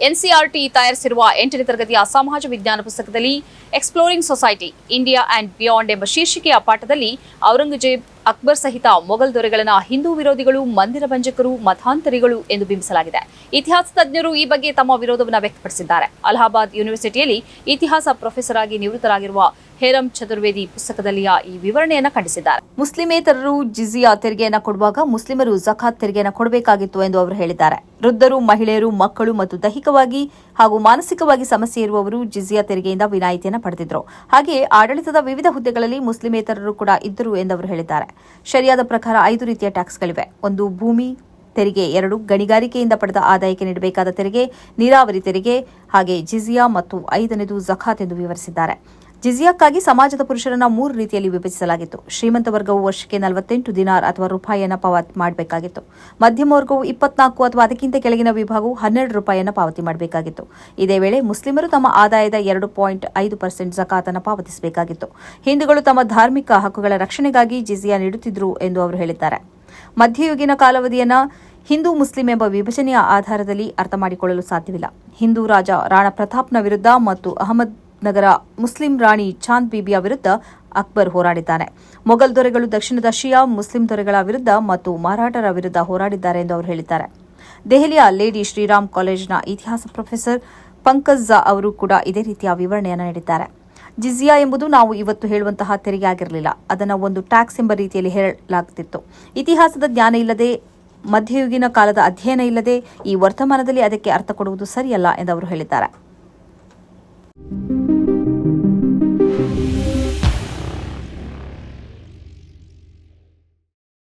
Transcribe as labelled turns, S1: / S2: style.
S1: NCERT ತಯಾರಿಸಿರುವ ಎಂಟನೇ ತರಗತಿಯ ಸಮಾಜ ವಿಜ್ಞಾನ ಪುಸ್ತಕದಲ್ಲಿ exploring society India and beyond ಎಂಬ ಶೀರ್ಷಿಕೆಯ ಪಾಠದಲ್ಲಿ ಔರಂಗಜೇಬ್ ಅಕ್ಬರ್ ಸಹಿತ ಮೊಘಲ್ ದೊರೆಗಳನ್ನು ಹಿಂದೂ ವಿರೋಧಿಗಳು, ಮಂದಿರ ಭಂಜಕರು, ಮತಾಂತರಿಗಳು ಎಂದು ಬಿಂಬಿಸಲಾಗಿದೆ. ಇತಿಹಾಸ ತಜ್ಞರು ಈ ಬಗ್ಗೆ ತಮ್ಮ ವಿರೋಧವನ್ನು ವ್ಯಕ್ತಪಡಿಸಿದ್ದಾರೆ. ಅಲಹಾಬಾದ್ ಯೂನಿವರ್ಸಿಟಿಯಲ್ಲಿ ಇತಿಹಾಸ ಪ್ರೊಫೆಸರ್ ಆಗಿ ನಿವೃತ್ತರಾಗಿರುವ ಹೇರಂ ಚತುರ್ವೇದಿ ಪುಸ್ತಕದಲ್ಲಿಯ ಈ ವಿವರಣೆಯನ್ನು ಖಂಡಿಸಿದ್ದಾರೆ. ಮುಸ್ಲಿಮೇತರರು ಜಿಜಿಯಾ ತೆರಿಗೆಯನ್ನು ಕೊಡುವಾಗ ಮುಸ್ಲಿಮರು ಜಖಾತ್ ತೆರಿಗೆಯನ್ನು ಕೊಡಬೇಕಾಗಿತ್ತು ಎಂದು ಅವರು ಹೇಳಿದ್ದಾರೆ. ವೃದ್ಧರು, ಮಹಿಳೆಯರು, ಮಕ್ಕಳು ಮತ್ತು ದೈಹಿಕವಾಗಿ ಹಾಗೂ ಮಾನಸಿಕವಾಗಿ ಸಮಸ್ಯೆ ಇರುವವರು ಜಿಜಿಯಾ ತೆರಿಗೆಯಿಂದ ವಿನಾಯಿತಿಯನ್ನು ಪಡೆದಿದ್ದರು ಹಾಗೆಯೇ ಆಡಳಿತದ ವಿವಿಧ ಹುದ್ದೆಗಳಲ್ಲಿ ಮುಸ್ಲಿಮೇತರರು ಕೂಡ ಇದ್ದರು ಎಂದು ಅವರು ಹೇಳಿದ್ದಾರೆ. ಶರಿಯಾದ ಪ್ರಕಾರ ಐದು ರೀತಿಯ ಟ್ಯಾಕ್ಸ್ಗಳಿವೆ ಒಂದು, ಭೂಮಿ, ತೆರಿಗೆ. ಎರಡು, ಗಣಿಗಾರಿಕೆಯಿಂದ ಪಡೆದ ಆದಾಯಕ್ಕೆ ನೀಡಬೇಕಾದ ತೆರಿಗೆ, ನೀರಾವರಿ ತೆರಿಗೆ, ಹಾಗೆ ಜಿಜಿಯಾ ಮತ್ತು ಐದನೇದು ಜಖಾತ್ ಎಂದು ವಿವರಿಸಿದ್ದಾರೆ. ಜಿಜಿಯಾಕ್ಕಾಗಿ ಸಮಾಜದ ಪುರುಷರನ್ನ ಮೂರು ರೀತಿಯಲ್ಲಿ ವಿಭಜಿಸಲಾಗಿತ್ತು. ಶ್ರೀಮಂತ ವರ್ಗವು ವರ್ಷಕ್ಕೆ ನಲವತ್ತೆಂಟು ದಿನಾರ್ ಅಥವಾ ರೂಪಾಯಿಯನ್ನ ಪಾವತಿ ಮಾಡಬೇಕಾಗಿತ್ತು. ಮಧ್ಯಮ ವರ್ಗವು ಇಪ್ಪತ್ನಾಲ್ಕು ಅಥವಾ ಅದಕ್ಕಿಂತ ಕೆಳಗಿನ ವಿಭಾಗವು ಹನ್ನೆರಡು ರೂಪಾಯಿಯನ್ನ ಪಾವತಿ ಮಾಡಬೇಕಾಗಿತ್ತು. ಇದೇ ವೇಳೆ ಮುಸ್ಲಿಮರು ತಮ್ಮ ಆದಾಯದ ಎರಡು ಪಾಯಿಂಟ್ ಐದು ಪರ್ಸೆಂಟ್ ಜಕಾತನ್ನು ಪಾವತಿಸಬೇಕಾಗಿತ್ತು. ಹಿಂದೂಗಳು ತಮ್ಮ ಧಾರ್ಮಿಕ ಹಕ್ಕುಗಳ ರಕ್ಷಣೆಗಾಗಿ ಜಿಜಿಯಾ ನೀಡುತ್ತಿದ್ದರು ಎಂದು ಅವರು ಹೇಳಿದ್ದಾರೆ. ಮಧ್ಯಯುಗಿನ ಕಾಲಾವಧಿಯನ್ನು ಹಿಂದೂ ಮುಸ್ಲಿಂ ಎಂಬ ವಿಭಜನೆಯ ಆಧಾರದಲ್ಲಿ ಅರ್ಥ ಮಾಡಿಕೊಳ್ಳಲು ಸಾಧ್ಯವಿಲ್ಲ. ಹಿಂದೂ ರಾಜ ರಾಣಾ ಪ್ರತಾಪ್ನ ವಿರುದ್ಧ ಮತ್ತು ಅಹಮದ್ ನಗರ ಮುಸ್ಲಿಂ ರಾಣಿ ಚಾಂದ್ ಬೀಬಿಯ ವಿರುದ್ಧ ಅಕ್ಬರ್ ಹೋರಾಡಿದ್ದಾನೆ. ಮೊಘಲ್ ದೊರೆಗಳು ದಕ್ಷಿಣದ ಶಿಯಾ, ಮುಸ್ಲಿಂ ದೊರೆಗಳ ವಿರುದ್ಧ ಮತ್ತು ಮರಾಠರ ವಿರುದ್ಧ ಹೋರಾಡಿದ್ದಾರೆ ಎಂದು ಅವರು ಹೇಳಿದ್ದಾರೆ. ದೆಹಲಿಯ ಲೇಡಿ ಶ್ರೀರಾಮ್ ಕಾಲೇಜ್ನ ಇತಿಹಾಸ ಪ್ರೊಫೆಸರ್ ಪಂಕಜ್ ಝಾ ಅವರು ಕೂಡ ಇದೇ ರೀತಿಯ ವಿವರಣೆಯನ್ನು ನೀಡಿದ್ದಾರೆ. ಜಿಜಿಯಾ ಎಂಬುದು ನಾವು ಇವತ್ತು ಹೇಳುವಂತಹ ತೆರಿಗೆ ಆಗಿರಲಿಲ್ಲ ಅದನ್ನು ಒಂದು ಟ್ಯಾಕ್ಸ್ ಎಂಬ ರೀತಿಯಲ್ಲಿ ಹೇಳಲಾಗುತ್ತಿತ್ತು ಇತಿಹಾಸದ ಜ್ಞಾನ ಇಲ್ಲದೆ, ಮಧ್ಯಯುಗಿನ ಕಾಲದ ಅಧ್ಯಯನ ಇಲ್ಲದೆ ಈ ವರ್ತಮಾನದಲ್ಲಿ ಅದಕ್ಕೆ ಅರ್ಥ ಕೊಡುವುದು ಸರಿಯಲ್ಲ ಎಂದು ಅವರು ಹೇಳಿದ್ದಾರೆ.